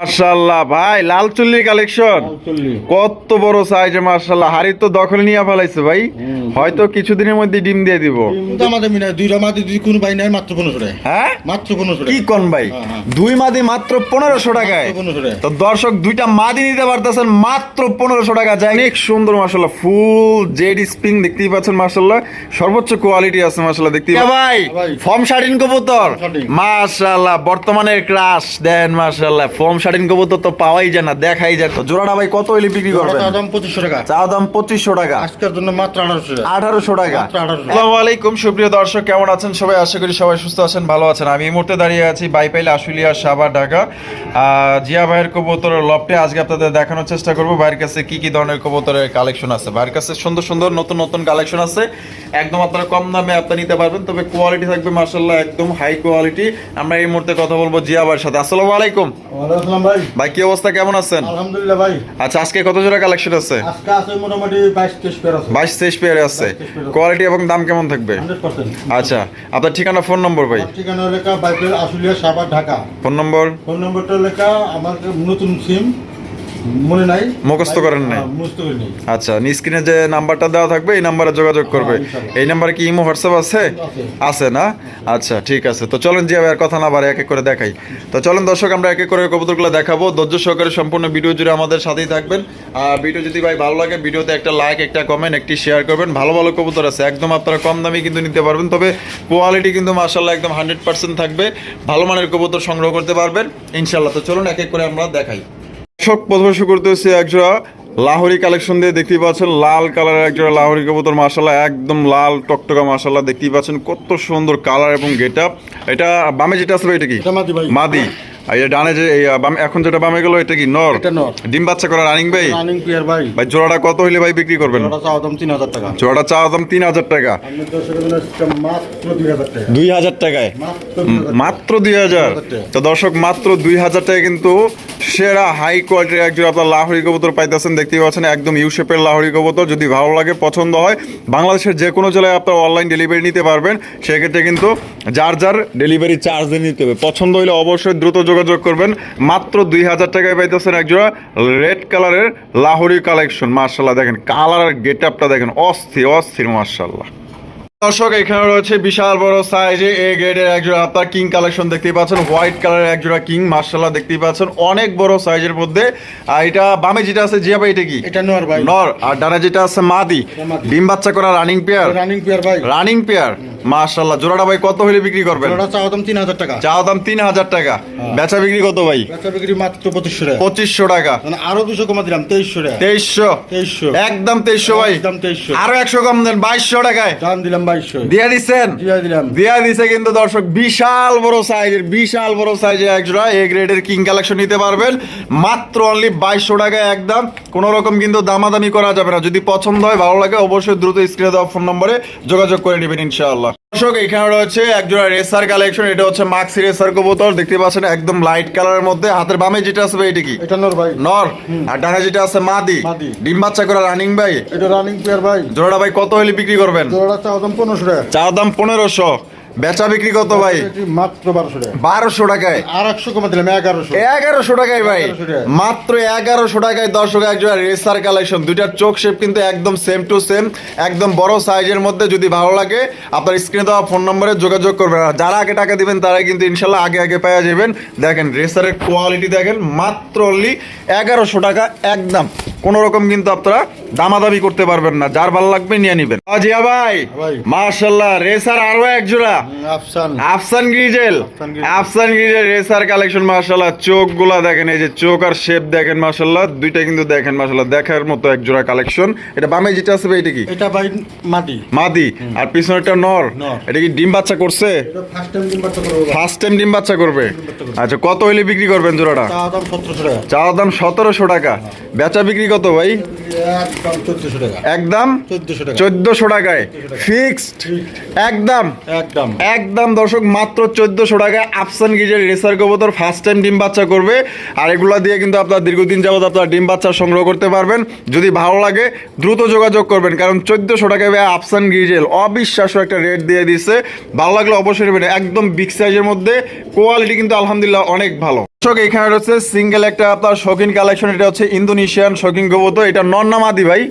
মার্শাল্লাহ ভাই লাল চুল্লির কালেকশন কত বড় সাইজে মার্শাল্লাহ হাড়ি তো দখল নিয়ে ফেলাইছে ভাই। হয়তো কিছুদিনের মধ্যে ডিম দিয়ে দিব। আমাদের মিনা দুইটা মাদি দুই কোন ভাই নাই মাত্র টাকা। হ্যাঁ? মাত্র পনেরোশো কি কোন ভাই? হ্যাঁ, হ্যাঁ। দুই মাদি মাত্র টাকায়। 1500 টাকায়। তো দর্শক দুইটা মাদি নিতে পারতেছেন মাত্র পনেরোশো টাকা। যায় অনেক সুন্দর মার্শাল্লাহ ফুল জেড স্প্রিং দেখতেই পাচ্ছেন মার্শাল্লাহ সর্বোচ্চ কোয়ালিটি আছে মার্শাল্লাহ দেখতে ভাই। ফর্ম শার্টিন কবুতর। মার্শাল্লাহ বর্তমানে ক্রাশ দেন মার্শাল্লাহ ফর্ম শার্টিন কবুতর তো পাওয়াই যায় না দেখাই যায় তো। জোড়াটা ভাই কত হইলে বিক্রি করবেন? ওটার দাম পঁচিশশো টাকা। চা দাম পঁচিশশো টাকা। আজকের জন্য মাত্র আঠারোশো টাকা। আঠারোশো টাকা। মাত্র 1800 টাকা। আসসালামু আলাইকুম সুপ্রিয় দর্শক কেমন আছেন সবাই? আশা করি সবাই সুস্থ আছেন ভালো আছেন। আমি এই মুহূর্তে দাঁড়িয়ে আছি বাইপাইল আশুলিয়া সাবা ঢাকা। জিয়া ভাইয়ের কবুতরের লফটে আজকে আপনাদের দেখানোর চেষ্টা করব। ভাইয়ের কাছে কি কি ধরনের কবুতরের কালেকশন আছে? ভাইয়ের কাছে সুন্দর সুন্দর নতুন নতুন কালেকশন আছে। একদম আপনারা কম দামে আপনারা নিতে পারবেন তবে কোয়ালিটি থাকবে মার্শাল্লাহ একদম হাই কোয়ালিটি আমরা এই মুহূর্তে কথা বলব জিয়া ভাইয়ের সাথে। আসসালামু আলাইকুম। ভাই। ভাই কি অবস্থা? কেমন আছেন? আলহামদুলিল্লাহ ভাই। আচ্ছা আজকে কত জোড়া কালেকশন আছে? আজকে আছে মোটামুটি বাইশ তেইশ পেয়ার আছে। বাইশ তেইশ পেয়ারে আছে। 22 পেয়ার আছে। কোয়ালিটি এবং দাম কেমন থাকবে? Hundred percent. আচ্ছা আপনার ঠিকানা ফোন নম্বর ভাই? ঠিকানা লেখা Baipail Ashulia Savar Dhaka. Phone number phone নম্বরটা লেখা আমার নতুন সিম মনে নাই। মুখস্থ করেন নাই? হ্যাঁ, আচ্ছা স্ক্রিনে যে নাম্বারটা দেওয়া থাকবে এই নাম্বারে যোগাযোগ করবে। হ্যাঁ, এই নাম্বারে কি ইমো হোয়াটসঅ্যাপ আছে? আছে। না? আচ্ছা ঠিক আছে। তো চলেন জি আর কথা না বাড়ে এক এক করে দেখাই। তো চলেন দর্শক আমরা এক এক করে কবুতরগুলো দেখাবো। ধৈর্য সহকারে সম্পূর্ণ ভিডিও জুড়ে আমাদের সাথেই থাকবেন। আর ভিডিও যদি ভাই ভালো লাগে ভিডিওতে একটা লাইক একটা কমেন্ট একটি শেয়ার করবেন। ভালো ভালো কবুতর আছে একদম আপনারা কম দামে কিন্তু নিতে পারবেন। তবে কোয়ালিটি কিন্তু মার্শাল্লাহ একদম হান্ড্রেড পার্সেন্ট থাকবে। ভালো মানের কবুতর সংগ্রহ করতে পারবেন। ইনশাল্লাহ তো চলুন এক এক করে আমরা দেখাই। দর্শক প্রথমে শুরু করতে হচ্ছে একজোড়া লাহোরি কালেকশন দিয়ে দেখতেই পাচ্ছেন লাল কালারের একজোড়া লাহোরি কবুতর মাসাল্লাহ একদম লাল টকটকা মাসাল্লাহ দেখতেই পাচ্ছেন কত সুন্দর কালার এবং গেট এটা বামে যেটা আসবে এটা কি? মাদি। এই ডানে যে এই বামে এখন যেটা বামে গেল এটা কি? নর? এটা নর। ডিম বাচ্চা করা রানিং ভাই রানিং পেয়ার ভাই। ভাই জোড়াটা কত হইলে ভাই বিক্রি করবেন? ওটা চাওয়া দাম তিন হাজার টাকা। জোড়াটা দাম তিন হাজার টাকা। আমি দর্শকের জন্য একটা মাত্র দুই হাজার টাকা। দুই হাজার টাকায়? মাত্র দুই হাজার টাকা। মাত্র দুই হাজার। তো দর্শক মাত্র দুই হাজার টাকা কিন্তু সেরা হাই কোয়ালিটির একজন আপনার লাহরি কবুতর পাইতেছেন দেখতেই পাচ্ছেন একদম ইউ শেপের লাহরি কবুতর। যদি ভালো লাগে পছন্দ হয় বাংলাদেশের যে কোনো জেলায় আপনার অনলাইন ডেলিভারি নিতে পারবেন। সেক্ষেত্রে কিন্তু যার যার ডেলিভারি চার্জ দিয়ে নিতে হবে। পছন্দ হলে অবশ্যই দ্রুত যোগাযোগ করবেন। মাত্র দুই হাজার টাকায় পাইতেছেন একজোড়া রেড কালারের লাহোরি কালেকশন। মার্শাল্লাহ দেখেন কালার গেট আপটা দেখেন অস্থির অস্থির মার্শাল্লাহ দর্শক এখানে রয়েছে বিশাল বড় সাইজে এ গ্রেডের একজোড়া আপনার কিং কালেকশন দেখতেই পাচ্ছেন হোয়াইট কালারের একজোড়া কিং মার্শাল্লাহ দেখতেই পাচ্ছেন অনেক বড় সাইজের মধ্যে। আর এটা বামে যেটা আছে জিয়া ভাই এটা কি? এটা নর ভাই। নর। আর ডানা যেটা আছে মাদি। ডিম বাচ্চা করা রানিং পেয়ার রানিং পেয়ার ভাই। রানিং পেয়ার মার্শাল্লাহ জোড়াটা ভাই কত হলে বিক্রি করবেন? ওটা চাওয়া দাম তিন হাজার টাকা। চা দাম তিন হাজার টাকা। বেচা বিক্রি কত ভাই? বেচা বিক্রি মাত্র পঁচিশশো টাকা। পঁচিশশো টাকা। মানে আরও দুশো কমা দিলাম তেইশশো টাকা। তেইশশো। তেইশশো। একদম তেইশশো ভাই। একদম তেইশশো। আরও একশো কম দেন বাইশশো টাকায়। দাম দিলাম বাইশশো দিয়ে দিচ্ছেন দিয়া দিছে কিন্তু দর্শক বিশাল বড় সাইজের বিশাল বড় সাইজের একজোড়া এ গ্রেডের কিং কালেকশন নিতে পারবেন। মাত্র অনলি বাইশশো টাকায় একদম কোনো রকম কিন্তু দামাদামি করা যাবে না। যদি পছন্দ হয় ভালো লাগে অবশ্যই দ্রুত স্ক্রিনে দেওয়া ফোন নম্বরে যোগাযোগ করে নেবেন ইনশাআল্লাহ। দর্শক এখানে রয়েছে একজোড়া রেসার কালেকশন এটা হচ্ছে মাক্সি রেসার কবুতর। দেখতে পাচ্ছেন একদম লাইট কালারের মধ্যে। হাতের বামে যেটা আছে ভাই এটা কি? এটা নর ভাই। নর? আর ডানে যেটা আছে মাদি। ডিম বাচ্চা করা রানিং ভাই। এটা রানিং পেয়ার ভাই। জোড়াটা ভাই কত হলে বিক্রি করবেন? জোড়াটা চার দাম পনেরোশো টাকা। চা দাম পনেরোশো। বেচা বিক্রি কত ভাই? মাত্র বারোশো টাকা। বারোশো টাকায়। আর একশো কমা দিলাম এগারোশো। এগারোশো টাকায় ভাই। মাত্র এগারোশো টাকায় দর্শক একজন রেসার কালেকশন। দুইটার চোখ শেপ কিন্তু একদম সেম টু সেম একদম বড় সাইজের মধ্যে যদি ভালো লাগে আপনার স্ক্রিনে দেওয়া ফোন নম্বরে যোগাযোগ করবেন। আর যারা আগে টাকা দিবেন তারাই কিন্তু ইনশাল্লাহ আগে আগে পাওয়া যাবেন। দেখেন রেসারের কোয়ালিটি দেখেন মাত্র অনলি এগারোশো টাকা একদম। কোনো রকম কিন্তু আপনারা দামাদামি করতে পারবেন না। যার ভালো লাগবে নিয়ে নিবেন। ভাই। মার্শাল্লাহ রেসার আরও এক জোড়া আফসান। আফসান গ্রিজেল। আফসান গ্রিজেল। রেসার কালেকশন মাশাআল্লাহ। চোখগুলা দেখেন এই যে চোখ আর শেপ দেখেন মাশাআল্লাহ। দুইটা কিন্তু দেখেন মাশাআল্লাহ। দেখার মতো এক জোড়া কালেকশন। এটা বামে যেটা আছে ভাই, এটা কি? এটা ভাই মাটি মাদি। আর পিছনেরটা নর। নর। এটা কি ডিম বাচ্চা করছে? ফার্স্ট টাইম ডিম বাচ্চা করবে। আচ্ছা কত হইলে বিক্রি করবেন জোড়াটা? চাওয়া দাম সতেরোশো টাকা। টাকা। বেচা বিক্রি কত ভাই? একদম চোদ্দশো টাকায়। ফিক্সড একদম? একদম। একদম দর্শক, মাত্র চোদ্দশো টাকায় আফসান গিজের রেসার কবুতর ফার্স্ট টাইম ডিম বাচ্চা করবে। আর এগুলো দিয়ে কিন্তু আপনার দীর্ঘদিন যাবত আপনার ডিম বাচ্চা সংগ্রহ করতে পারবেন। যদি ভালো লাগে, দ্রুত যোগাযোগ করবেন, কারণ চোদ্দশো টাকায় ভাই আফসান গিজেল অবিশ্বাস্য একটা রেট দিয়ে দিচ্ছে ভালো লাগলে অবশ্যই নেবেন, একদম বিগ সাইজের মধ্যে। কোয়ালিটি কিন্তু আলহামদুলিল্লাহ অনেক ভালো। দর্শক এখানে রয়েছে সিঙ্গেল একটা আপনার শৌখিন কালেকশন এটা হচ্ছে ইন্দোনেশিয়ান শৌখিন কবুতর। এটা নর না মাদি ভাই?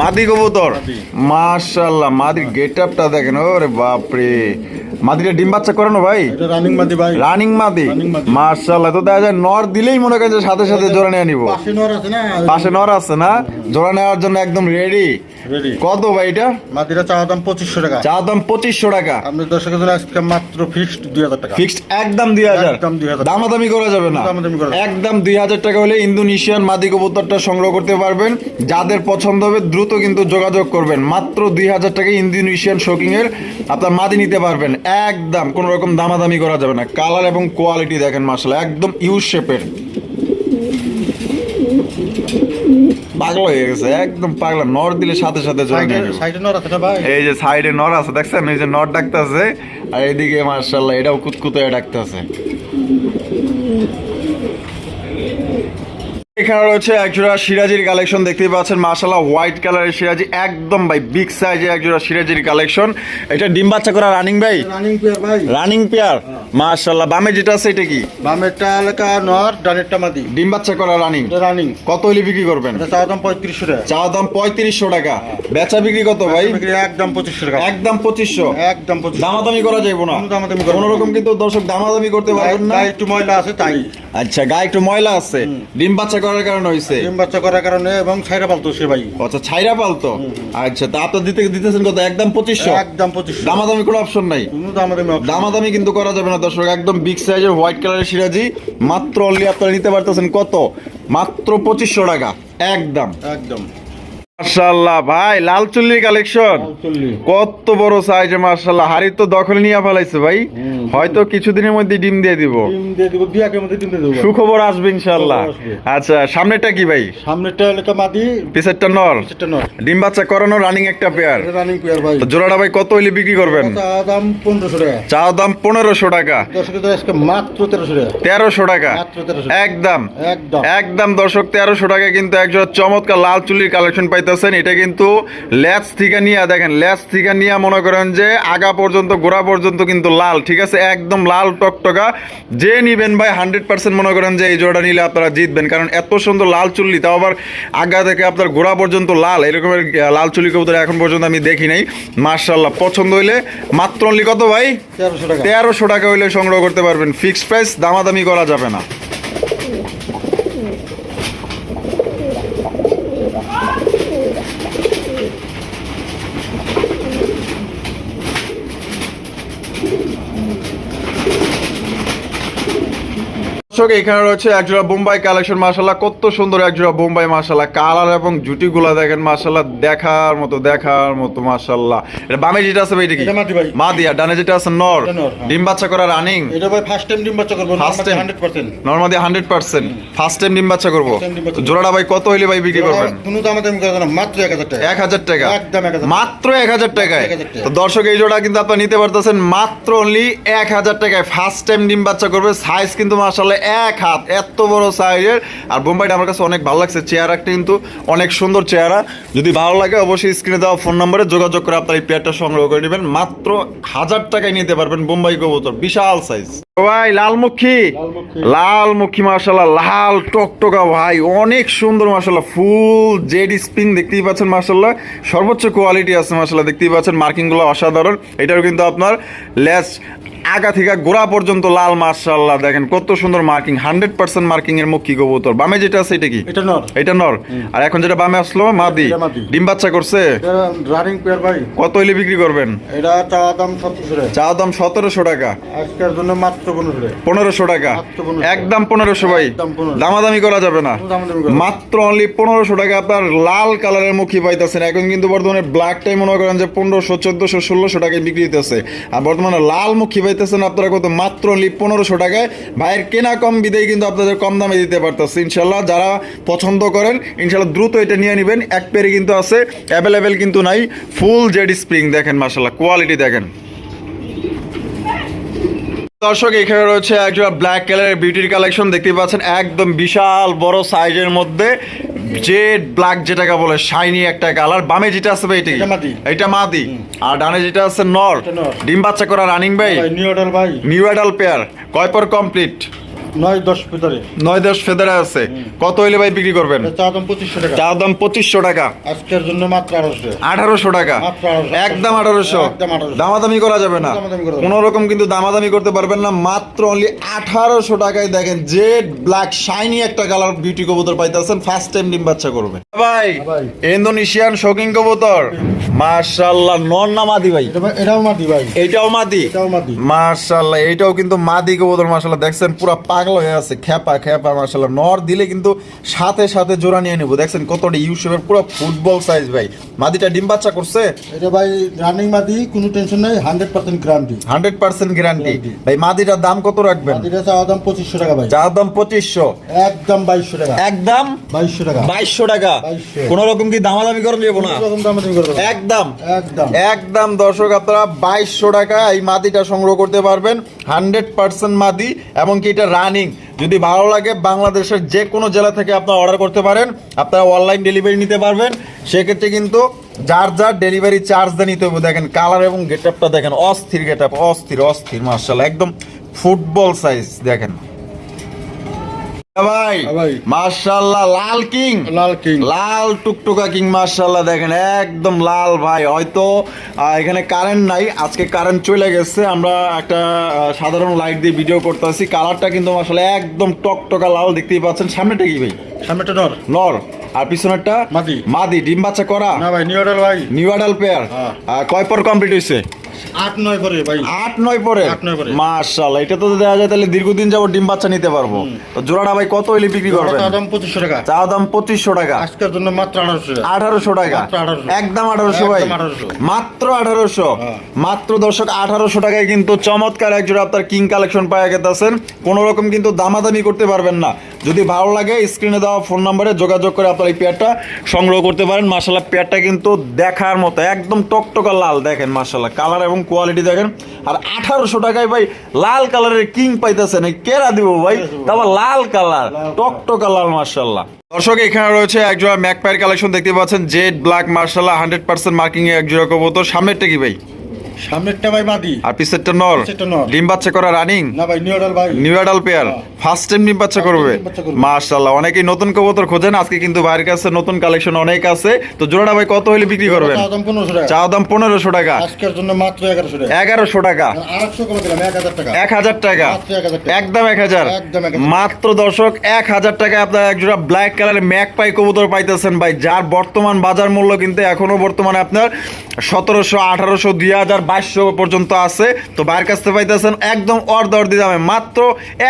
মাদি। কবুতর? মাদি। মাশাল্লাহ মাদির গেট আপটা দেখেন ওরে বাপরে। মাদিটা ডিম বাচ্চা করানো ভাই? রানিং মাদি ভাই। রানিং মাদি। মাশাল্লাহ তো দেখা যায় নর দিলেই মনে করেন যে সাথে সাথে জোড়া নিয়ে নিব। পাশে নর আছে না? জোড়া নেওয়ার জন্য একদম রেডি কত ভাই এটা? মাদিরা চাওয়া দাম পঁচিশশো টাকা। চা দাম পঁচিশশো টাকা। আপনি দর্শকের জন্য আজকে মাত্র ফিক্সড দুই হাজার টাকা। ফিক্সড একদম দুই হাজার। একদম 2000 দামাদামি করা করা যাবে না। একদম দুই হাজার টাকা হলে ইন্দোনেশিয়ান মাদি কবুতরটা সংগ্রহ করতে পারবেন। যাদের পছন্দ হবে দ্রুত কিন্তু যোগাযোগ করবেন। মাত্র দুই হাজার টাকা ইন্দোনেশিয়ান শোকিং এর আপনার মাদি নিতে পারবেন। একদম কোনো রকম দামাদামি করা যাবে না। কালার এবং কোয়ালিটি দেখেন মাসালা একদম ইউ শেপের পাগলা হয়ে গেছে একদম পাগলা। নর দিলে সাথে সাথে নিয়ে এই যে সাইডে নর আছে দেখছেন? এই যে নর ডাকতেছে আর এইদিকে মার্শাল্লাহ এটাও কুতকুতে ডাকতেছে। এখানে রয়েছে একজোড়া সিরাজির কালেকশন দেখতেই পাচ্ছেন মার্শাল্লাহ হোয়াইট কালারের সিরাজি একদম ভাই বিগ সাইজে একজোড়া সিরাজির কালেকশন। এটা ডিম বাচ্চা করা রানিং ভাই? রানিং পেয়ার ভাই। রানিং পেয়ার মার্শাল্লাহ বামে যেটা আছে এটা কি? বামেরটা এলাকা নর ডানেরটা মাদি ডিম বাচ্চা করা রানিং এটা রানিং কত হলে বিক্রি করবেন? চাওয়া দাম পঁয়ত্রিশশো টাকা। চা দাম পঁয়ত্রিশশো টাকা। বেচা বিক্রি কত ভাই? একদম পঁচিশশো টাকা। একদম পঁচিশশো। একদম পঁচিশ দামাদামি করা যাইবো না। কোনো দামাদামি কোনো রকম কিন্তু দর্শক দামাদামি করতে পারবেন না। গায়ে একটু ময়লা আছে তাই। আচ্ছা গায়ে একটু ময়লা আছে। ডিম বাচ্চা করার কারণে হইছে। ডিম বাচ্চা করার কারণে এবং ছাইরা পালতো সে ভাই। আচ্ছা ছাইরা পালতো? আচ্ছা তা আপনার দিতে দিতেছেন কত? একদম পঁচিশশো? একদম পঁচিশশো। দামাদামি কোনো অপশন নাই? দামাদামি কিন্তু করা যাবে না দর্শক। একদম বিগ সাইজের হোয়াইট কালারের সিরাজি মাত্র অনলি আপনারা নিতে পারতেছেন কত? মাত্র পঁচিশশো টাকা। একদম। একদম। মার্শাল্লাহ ভাই লাল চুল্লির কালেকশন কত বড় সাইজে মার্শাল্লাহ হাড়ি তো দখলে নিয়ে ফেলাইছে ভাই। হয়তো কিছুদিনের মধ্যে ডিম দিয়ে দিব। সুখবর আসবে ইনশাল্লাহ আচ্ছা সামনেটা কি ভাই? মাদি। পিছেরটা নর। ডিম বাচ্চা করানো রানিং একটা পেয়ার রানিং পেয়ার ভাই। জোড়াটা ভাই কত হইলে বিক্রি করবেন? দাম টাকা। চা দাম পনেরোশো টাকা। দর্শকের মাত্র তেরোশো টাকা। টাকা। একদম। একদম। একদম দর্শক তেরোশো টাকা কিন্তু একজন চমৎকার লাল চুলির কালেকশন পাইতেছেন এটা কিন্তু ল্যাচ থেকে নিয়ে দেখেন ল্যাচ থেকে নিয়ে মনে করেন যে আগা পর্যন্ত গোড়া পর্যন্ত কিন্তু লাল ঠিক আছে? একদম লাল টকটকা। যে নিবেন ভাই হান্ড্রেড পার্সেন্ট মনে করেন যে এই জোড়া নিলে আপনারা জিতবেন কারণ এত সুন্দর লাল চুল্লি তাও আবার আগা থেকে আপনার গোড়া পর্যন্ত লাল এরকমের লাল চুল্লি কবুতর এখন পর্যন্ত আমি দেখি নাই। মার্শাল্লাহ পছন্দ হইলে মাত্র only কত ভাই? তেরোশো টাকা। তেরোশো টাকা হইলে সংগ্রহ করতে পারবেন। ফিক্সড প্রাইস দামাদামি করা যাবে না। দর্শক এখানে রয়েছে একজোড়া বোম্বাই কালেকশন মাসাল্লাহ কত সুন্দর একজোড়া বোম্বাই মাসাল্লাহ কালার এবং জুটিগুলা দেখেন মাসাল্লাহ দেখার মতো দেখার মতো মাসাল্লাহ এটা বামে যেটা আছে ভাই এটা কি? ডানে যেটা আছে নর। হ্যাঁ। ডিম বাচ্চা করা রানিং এটা ভাই ফার্স্ট টাইম ডিম বাচ্চা করব percent normally hundred percent first time ডিম বাচ্চা করব? জোড়াটা ভাই কত হইলে ভাই বিক্রি করবেন? কোনো করব না মাত্র এক হাজার টাকা। এক হাজার টাকা। একদম এক হাজার মাত্র এক হাজার টাকায়। তো দর্শক এই জোড়া কিন্তু আপনারা নিতে পারতেছেন মাত্র অনলি এক হাজার টাকায়। ফার্স্ট টাইম ডিম বাচ্চা করবে সাইজ কিন্তু মার্শাল্লাহ এক হাত এত বড় সাইজের আর বোম্বাইটা আমার কাছে অনেক ভালো লাগছে চেহারাটা কিন্তু অনেক সুন্দর চেহারা। যদি ভালো লাগে অবশ্যই স্ক্রিনে দেওয়া ফোন নম্বরে যোগাযোগ করে আপনার এই পেয়ারটা সংগ্রহ করে নেবেন। মাত্র হাজার টাকায় নিতে পারবেন বোম্বাই কবুতর বিশাল সাইজ ভাই লালমুখী। লালমুখী। মার্শাল্লাহ লাল টকটকা ভাই অনেক সুন্দর মার্শাল্লাহ ফুল জেড স্প্রিং দেখতেই পাচ্ছেন মার্শাল্লাহ সর্বোচ্চ কোয়ালিটি আছে মার্শাল্লাহ দেখতেই পাচ্ছেন মার্কিংগুলো অসাধারণ। এটাও কিন্তু আপনার লেস আগা থেকে গোড়া পর্যন্ত লাল মার্শাল্লাহ দেখেন কত সুন্দর মার্কিং হান্ড্রেড পার্সেন্ট মার্কিং এর মুখী কবুতর? বামে যেটা আছে এটা কি? এটা নর। এটা নর। আর এখন যেটা বামে আসলো মাদি। ডিম বাচ্চা করছে? রানিং পেয়ার ভাই। কত হইলে বিক্রি করবেন? এটা চাওয়া দাম সতেরোশো চা দাম সতেরোশো টাকা। আজকের জন্য মাত্র পনেরোশো টাকা। পনেরোশো টাকা। একদম পনেরোশো ভাই। একদম 1500 দামাদামি করা যাবে না। মাত্র অনলি পনেরোশো টাকা আপনার লাল কালারের মুখী পাইতেছেন। এখন কিন্তু বর্তমানে ব্ল্যাকটাই মনে করেন যে পনেরোশো চোদ্দশো ষোলোশো টাকায় বিক্রি হইতেছে। আর বর্তমানে লাল মুখী পাইতেছেন আপনারা কত মাত্র অনলি পনেরোশো টাকায়। ভাইয়ের কেনা কম বিদেই কিন্তু আপনাদের কম দামে দিতে পারতেছে। ইনশাল্লাহ যারা পছন্দ করেন, ইনশাল্লাহ দ্রুত এটা নিয়ে নেবেন। এক পেরে কিন্তু আছে অ্যাভেলেবেল কিন্তু নাই। ফুল জেড স্প্রিং দেখেন মার্শাল্লাহ কোয়ালিটি দেখেন। দর্শক, এখানে রয়েছে একজোড়া ব্ল্যাক কালারের বিউটির কালেকশন দেখতে পাচ্ছেন, একদম বিশাল বড় সাইজের মধ্যে। জেড ব্ল্যাক যেটাকে বলে শাইনি একটা কালার বামে যেটা আছে ভাই এটা মাদি। আর ডানে যেটা আছে নর। ডিম বাচ্চা করা রানিং ভাই। নিউ অর্ডার ভাই। নিউ অ্যাডাল পেয়ার কয় পর কমপ্লিট নয় দশ ভিতরে নয় দশ ফেদারে আছে। কত হইলে ভাই বিক্রি করবেন? চা দাম পঁচিশশো টাকা। চার দাম পঁচিশশো টাকা। আজকের জন্য মাত্র আঠারোশো। আঠারোশো টাকা। একদম আঠারোশো। দামাদামি করা যাবে না। দামাদামি করা যাবে না। কোন রকম কিন্তু দামাদামি করতে পারবেন না। মাত্র অনলি আঠারোশো টাকায় দেখেন জেড ব্ল্যাক শাইনি একটা কালার বিউটি কবুতর পাইতেছেন। ফার্স্ট টাইম ডিম বাচ্চা করবে। ভাই। ইন্দোনেশিয়ান শৌকিং কবুতর। মার্শাল্লাহ নন না মাদি ভাই? এটাও মাটি ভাই। এইটাও মাদি? মার্শাল্লাহ এইটাও কিন্তু মাদি কবুতর মার্শাল্লাহ দেখছেন পুরো পাগল হয়ে আছে খেপা খেপা মার্শাল্লাহ নর দিলে কিন্তু সাথে সাথে জোড়া নিয়ে নেব। দেখছেন কতটা ইউসেফের পুরো ফুটবল সাইজ ভাই। মাদিটা ডিম বাচ্চা করছে? এটা ভাই রানিং মাটি কোনো টেনশন নাই hundred percent guarantee hundred percent guarantee ভাই মাদিটার দাম কত রাখবেন? মাটিটা চাওয়া দাম পঁচিশশো টাকা ভাই। যার দাম পঁচিশশো। একদম বাইশশো টাকা। একদম বাইশশো টাকা। বাইশশো টাকা। 2200 কোন রকম কি দামাদামি করে নেব না। একদম। একদম। একদম দর্শক আপনারা বাইশশো টাকা এই মাদিটা সংগ্রহ করতে পারবেন। হান্ড্রেড পার্সেন্ট মাদি এমনকি এটা রানিং। যদি ভালো লাগে বাংলাদেশের যে কোনো জেলা থেকে আপনারা অর্ডার করতে পারেন, আপনারা অনলাইন ডেলিভারি নিতে পারবেন। সেক্ষেত্রে কিন্তু যার যার ডেলিভারি চার্জ দিয়ে নিতে হবে, দেখেন কালার এবং গেট আপটা দেখেন, অস্থির গেট আপ অস্থির অস্থির মার্শাল একদম ফুটবল সাইজ দেখেন। ভাই। মার্শাল্লাহ লাল কিং। লাল কিং। লাল টুকটুকা কিং মার্শাল্লাহ দেখেন একদম লাল ভাই। হয়তো এখানে কারেন্ট নাই আজকে কারেন্ট চলে গেছে। আমরা একটা সাধারণ লাইট দিয়ে ভিডিও করতেছি। কালারটা কিন্তু আসলে একদম টকটকা লাল দেখতেই পাচ্ছেন। সামনেটা কি ভাই? সামনেটা নর। নর। আর পিছনেরটা? মাদি। মাদি ডিম বাচ্চা করা? না ভাই নিউ অর্ডার ভাই। New adult pair. কয় পর কমপ্লিট হয়েছে আট নয় পরে ভাই। আট নয় পরে আট নয় পরে। মার্শাল্লাহ এটা তো দেওয়া যায় তাহলে দীর্ঘদিন যাব ডিম বাচ্চা নিতে পারব। তো জোড়াটা ভাই কত হইলে বিক্রি করবেন? চাওয়া দাম পঁচিশশো টাকা। চা দাম পঁচিশশো টাকা। আজকের জন্য মাত্র আঠারোশো আঠারোশো টাকা। একদম আঠারোশো ভাই। মাত্র আঠারোশো। মাত্র দর্শক আঠারোশো টাকায় কিন্তু চমৎকার এক জোড়া আপনার কিং কালেকশন পাওয়া গেতেছেন। কোনো রকম কিন্তু দামাদামি করতে পারবেন না। যদি ভালো লাগে স্ক্রিনে দেওয়া ফোন নাম্বারে যোগাযোগ করে আপনার এই পেয়ারটা সংগ্রহ করতে পারেন। মার্শাল্লাহ পেয়ারটা কিন্তু দেখার মতো একদম টকটকা লাল দেখেন মার্শাল্লাহ কালার এবং কোয়ালিটি দেখেন। আর আঠারোশো টাকায় ভাই লাল কালারের কিং পাইতেছেন। কেরা দিব ভাই? তারপর লাল কালার টকটকা লাল মার্শাল্লাহ দর্শক এখানে রয়েছে একজোড়া জোড়া ম্যাক কালেকশন দেখতে পাচ্ছেন। জেড ব্ল্যাক মার্শাল্লাহ হান্ড্রেড পার্সেন্ট মার্কিং এ এক জোড়া কবুতর। সামনেরটা কি ভাই? সামনেরটা ভাই আর পিছেরটা নর। ডিম বাচ্চা করা রানিং। না ভাই ভাই। পেয়ার ফার্স্ট টাইম ডিম বাচ্চা করবে। মার্শাল্লাহ অনেকেই নতুন কবুতর খোঁজেন আজকে কিন্তু বাইরের কাছে নতুন কালেকশন অনেক আছে। তো জোড়াটা ভাই কত হইলে বিক্রি করবেন? চাওয়া দাম পনেরোশো টাকা। চা দাম পনেরোশো টাকা। আজকের জন্য মাত্র এগারোশো টাকা। এগারোশো টাকা। এক হাজার টাকা। এক হাজার টাকা। মাত্র 1000 টাকা। একদম এক হাজার। 1000 মাত্র দর্শক এক হাজার টাকা আপনার এক জোড়া ব্ল্যাক কালারের ম্যাক পাই কবুতর পাইতেছেন ভাই যার বর্তমান বাজার মূল্য কিন্তু এখনও বর্তমানে আপনার সতেরোশো আঠারোশো দুই হাজার বাইশশো পর্যন্ত আছে। তো বাইরের কাছ থেকে পাইতেছেন একদম অর্ধ দামে। মাত্র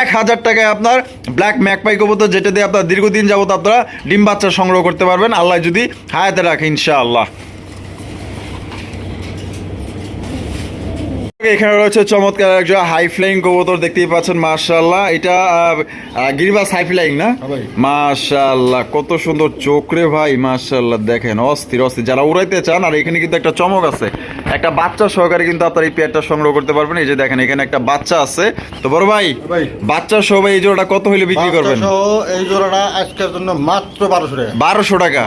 এক হাজার টাকায় আপনার ব্ল্যাক ম্যাক পাই কবুতর যেটা দিয়ে আপনার দীর্ঘদিন যাবত আপনারা ডিম বাচ্চা সংগ্রহ করতে পারবেন। আল্লাহ যদি হায়াতে রাখে ইনশাআল্লাহ। এখানে রয়েছে চমৎকার একজন হাই ফ্লাইং কবুতর দেখতেই পাচ্ছেন মার্শাল্লাহ এটা গিরিবাস হাই ফ্লাইং না? হ্যাঁ। মার্শাল্লাহ কত সুন্দর চোখ রে ভাই মার্শাল্লাহ দেখেন অস্থির অস্থির। যারা উড়াইতে চান আর এখানে কিন্তু একটা চমক আছে একটা বাচ্চা সহকারে কিন্তু আপনার এই পেয়ারটা সংগ্রহ করতে পারবেন। এই যে দেখেন এখানে একটা বাচ্চা আছে। তো বড় ভাই। বাচ্চা সহ ভাই এই জোড়াটা কত হইলে বিক্রি করবেন? এই জোড়াটা আজকের জন্য মাত্র বারোশো টাকা। বারোশো টাকা?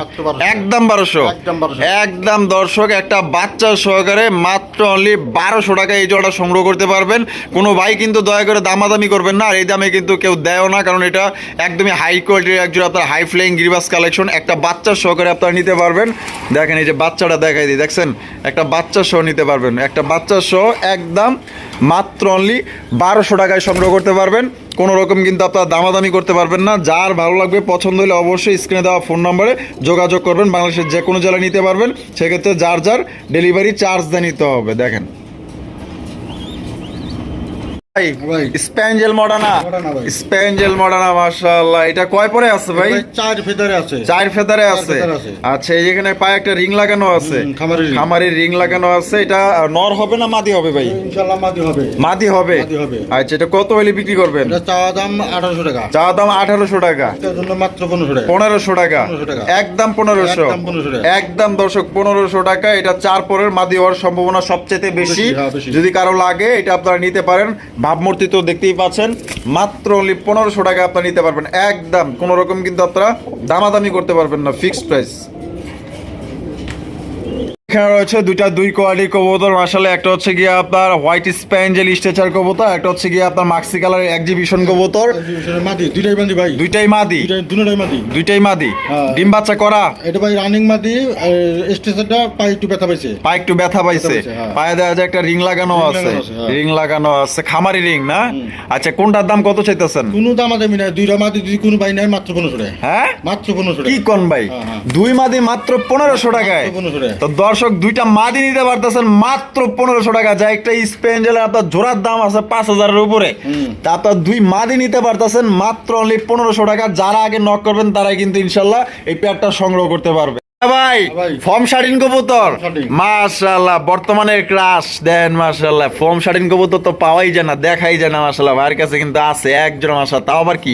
একদম বারোশো? একদম 1200 একদম দর্শক একটা বাচ্চা সহকারে মাত্র অনলি বারোশো টাকা এই জোড়াটা সংগ্রহ করতে পারবেন। কোনো ভাই কিন্তু দয়া করে দামাদামি করবেন না আর এই দামে কিন্তু কেউ দেয়ও না কারণ এটা একদমই হাই কোয়ালিটির একজোড়া আপনার হাই ফ্লাইং গিরিবাস কালেকশন একটা বাচ্চা সহকারে আপনারা নিতে পারবেন। দেখেন এই যে বাচ্চাটা দেখাই দিই দেখছেন? একটা বাচ্চা সহ নিতে পারবেন। একটা বাচ্চা সহ একদম মাত্র অনলি বারোশো টাকায় সংগ্রহ করতে পারবেন। কোনো রকম কিন্তু আপনারা দামাদামি করতে পারবেন না। যার ভালো লাগবে, পছন্দ হলে অবশ্যই স্ক্রিনে দেওয়া ফোন নম্বরে যোগাযোগ করবেন। বাংলাদেশের যে কোনো জেলায় নিতে পারবেন। সেক্ষেত্রে যার যার ডেলিভারি চার্জ দিয়ে নিতে হবে। দেখেন। স্প্যাঞ্জেল মডানা। মডার্না ভাই। স্প্যাঞ্জেল মডানা মাশাআল্লাহ। এটা কয় পরে আছে ভাই? ভাই চার ভিতরে আছে। চার ফেদারে আছে। আচ্ছা এই যেখানে পায়ে একটা রিং লাগানো আছে। খামারের রিং। লাগানো আছে। এটা নর হবে না মাদি হবে ভাই? ইনশাল্লাহ মাদি হবে। মাদি হবে? আচ্ছা এটা কত হলে বিক্রি করবেন? এটা চাওয়া দাম টাকা। চা দাম আঠারোশো টাকা। জন্য মাত্র টাকা। 1500 টাকা। একদম একদম 1500 একদম দর্শক পনেরোশো টাকা। এটা চার পরের মাদি হওয়ার সম্ভাবনা সবচেয়ে বেশি হ্যাঁ, বেশি। যদি কারও লাগে এটা আপনারা নিতে পারেন। ভাবমূর্তি তো দেখতেই পাচ্ছেন। মাত্র অনলি পনেরোশো টাকা আপনারা নিতে পারবেন। একদম কোনো রকম কিন্তু আপনারা দামাদামি করতে পারবেন না ফিক্সড প্রাইস এখানে রয়েছে দুইটা দুই কোয়ালিটির কবুতর। মাসালে একটা হচ্ছে গিয়ে আপনার হোয়াইট স্প্যাঞ্জেল স্ট্রেচার কবুতর একটা হচ্ছে গিয়ে আপনার মাক্সি কালারের এক্সিবিশন কবুতর। মাদি দুইটাই মাদি ভাই। দুইটাই মাদি। দুটাই মাদি। দুইটাই মাদি। হ্যাঁ। ডিম বাচ্চা করা? এটা ভাই রানিং মাদি স্টেশনটা পাই একটু ব্যথা পাইছে। পা একটু ব্যথা পাইছে। হ্যাঁ। পায়ে দেখা যায় একটা রিং লাগানো আছে। হ্যাঁ। রিং লাগানো আছে। খামারি রিং না? আচ্ছা কোনটার দাম কত চাইতেছেন? কোনো দামা নাই। দুইটা মাদি যদি কোনো ভাই নাই মাত্র পনেরোশো টাকা। হ্যাঁ? মাত্র পনেরোশো কি কোন ভাই। দুই মাদি মাত্র পনেরোশো টাকায়। মাত্র 1500 টাকায়। তো দর্শক দুইটা মাদি নিতে পারতেছেন মাত্র পনেরোশো টাকা। যা একটা স্পেঞ্জেলের আপনার জোড়ার দাম আছে পাঁচ হাজারের উপরে। তারপর তা আপনার দুই মাদি নিতে পারতেছেন মাত্র অনলি পনেরোশো টাকা। যারা আগে নক করবেন তারাই কিন্তু ইনশাল্লাহ এই পেয়ারটা সংগ্রহ করতে পারবে। ভাই ভাই। ফর্ম শাড়িন কবুতর। মাশাল্লাহ বর্তমানের ক্রাশ দেন মাশাল্লাহ ফর্ম শাড়িন কবুতর তো পাওয়াই যায় না দেখাই যায় না মাশাল্লাহ ভাইয়ের কাছে কিন্তু আছে একজন মাসা তাও আবার কি?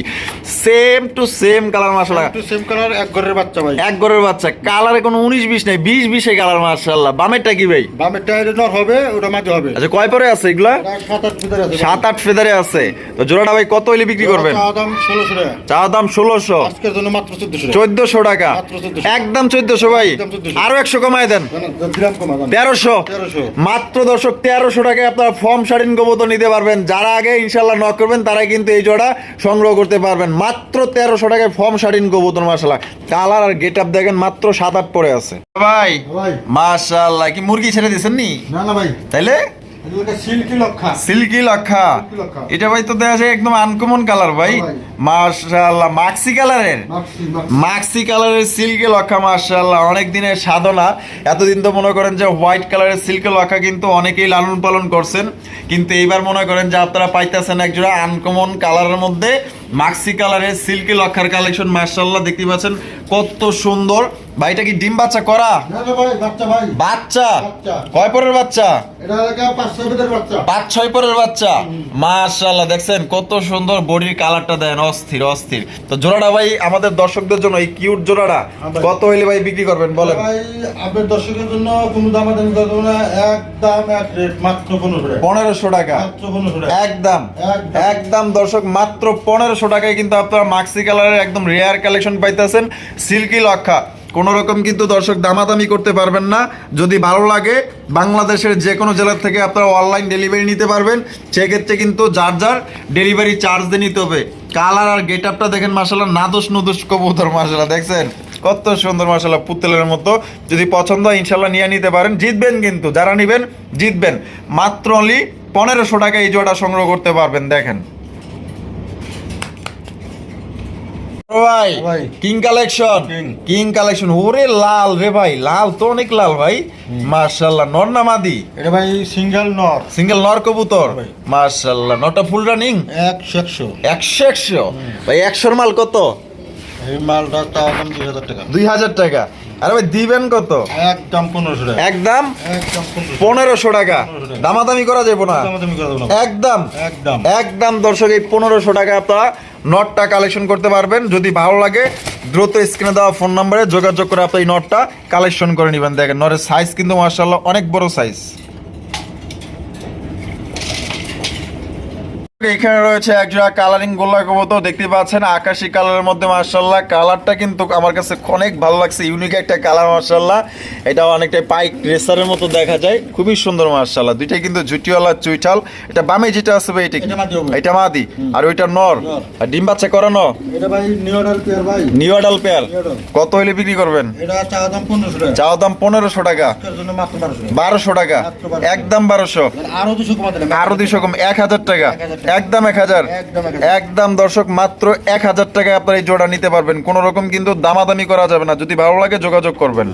সেম টু সেম কালার মাশাল্লাহ একটু সেম কালার এক ঘরের বাচ্চা ভাই। এক গরের বাচ্চা কালারে কোনো উনিশ বিশ নেই বিশ বিশে কালার মার্শাল্লাহ বামেরটা কি ভাই? বামের নর হবে ওটা মাঝে হবে। আচ্ছা কয় পরে আছে এগুলা? সাত আট ফেদারে আছে তো জোড়াটা ভাই কত হইলে বিক্রি করবেন? দাম ষোলোশো চা দাম ষোলোশো। আজকের জন্য মাত্র চোদ্দশো টাকা। চোদ্দশো টাকা। একদম চোদ্দশো ভাই। আরও একশো কমায় দেন। তেরোশো। মাত্র দর্শক তেরোশো টাকায় আপনারা ফর্ম শাড়িন কবুতর নিতে পারবেন। যারা আগে ইনশাল্লাহ নক করবেন তারাই কিন্তু এই জোড়া সংগ্রহ করতে পারবেন। মাত্র তেরোশো টাকায় ফর্ম শাড়িন কবুতর মাসাল্লাহ কালার আর গেট আপ দেখেন মাত্র সাত আট পরে আছে। ভাই। মাসাল্লাহ কি মুরগি ছেড়ে দিয়েছেন নি? না না ভাই। তাইলে? সিল্কি লক্ষা। এটা ভাই তো দেখা যায় একদম আনকমন কালার ভাই। মাক্সি কালারের মাক্সি কালারের সিল্কে লক্ষা মাশাল্লাহ অনেক দিনের সাধনা। এতদিন তো মনে করেন যে হোয়াইট কালারের সিল্কে লক্ষা কিন্তু অনেকেই লালন পালন করছেন। কিন্তু এইবার মনে করেন যে আপনারা পাইতেছেন একজোড়া আনকমন কালারের মধ্যে মাক্সি কালারের সিল্কি লক্ষার কালেকশন মাশাল্লাহ দেখতে পাচ্ছেন কত সুন্দর। ভাইটা কি ডিম বাচ্চা করা? বাচ্চা। কয় পরের বাচ্চা? পাঁচ ছয় পরের বাচ্চা? মাশাল্লাহ দেখছেন কত সুন্দর বডির কালারটা দেন অস্থির অস্থির। তো জোড়াটা ভাই আমাদের দর্শকদের জন্য এই কিউট জোড়াটা কত হইলে ভাই বিক্রি করবেন বলেন? আপনার দর্শকের জন্য কোনো দামাদামি করব না এক এক রেট মাত্র পনেরোশো টাকা। একদম একদম। একদম দর্শক মাত্র পনেরোশো টাকায় কিন্তু আপনারা মাক্সি কালারের একদম রেয়ার কালেকশন পাইতেছেন সিল্কি লক্ষা। কোন রকম কিন্তু দর্শক দামাদামি করতে পারবেন না। যদি ভালো লাগে, বাংলাদেশের যে কোনো জেলার থেকে আপনারা অনলাইন ডেলিভারি নিতে পারবেন। সেক্ষেত্রে কিন্তু যার যার ডেলিভারি চার্জ দিয়ে নিতে হবে। কালার আর গেট আপটা দেখেন মাসাল্লাহ নাদোষ নুদোষ কবুতর মাসাল্লাহ দেখছেন? কত সুন্দর মাসাল্লাহ পুতুলের মতো। যদি পছন্দ হয় ইনশাল্লাহ নিয়ে নিতে পারেন। জিতবেন কিন্তু, যারা নেবেন, জিতবেন। মাত্র অনলি পনেরোশো টাকা এই জোড়া সংগ্রহ করতে পারবেন, দেখেন। ভাই। King collection. কিং। কালেকশন। ওরে লাল রে ভাই লাল তো অনেক লাল ভাই। মার্শাল্লাহ নর না মাদি? এটা ভাই সিঙ্গেল নর। সিঙ্গেল নর কবুতর। মার্শাল্লাহ নটা ফুল রানিং? একশো একশো। একশো একশো? ভাই একশোর মাল কত? এই মালটা দুই হাজার টাকা। দুই হাজার টাকা। আরে ভাই দিবেন কত? একদম পনেরোশো টাকা। একদম? পনেরোশো টাকা। দামাদামি করা যাব না। একদম? একদম। একদম দর্শক এই পনেরোশো টাকা আপনারা নটটা কালেকশন করতে পারবেন। যদি ভালো লাগে, দ্রুত স্ক্রিনে দেওয়া ফোন নম্বরে যোগাযোগ করে আপনি এই নটটা কালেকশন করে নেবেন। দেখেন, নটের সাইজ কিন্তু মার্শাল্লাহ অনেক বড় সাইজ এখানে রয়েছে একজোড়া কালারিং গোল্লা কবুতর দেখতে পাচ্ছেন আকাশি কালারের মধ্যে মার্শাল্লাহ কালারটা কিন্তু আমার কাছে অনেক ভালো লাগছে ইউনিক একটা কালার মার্শাল্লাহ এটা অনেকটা পাইক রেসারের মতো দেখা যায় খুবই সুন্দর মার্শাল্লাহ দুইটাই কিন্তু জুটিওয়ালা চুইঠাল। এটা বামে যেটা আছে ভাই এটা? এটা মাদি আর ওইটা নর। আর ডিম বাচ্চা করানো এটা ভাই নিউডাল পেয়ার ভাই। New adult pair. কত হইলে বিক্রি করবেন? এটা চাওয়া দাম পনেরোশো টাকা। বারোশো টাকা। বারোশো 1200 একদম বারোশো। আরও দুশো কম এক হাজার 1000 টাকা। একদম এক হাজার। একদম দর্শক মাত্র এক হাজার টাকায় আপনার এই জোড়া নিতে পারবেন। কোনো রকম কিন্তু দামাদামি করা যাবে না। যদি ভালো লাগে যোগাযোগ করবেন।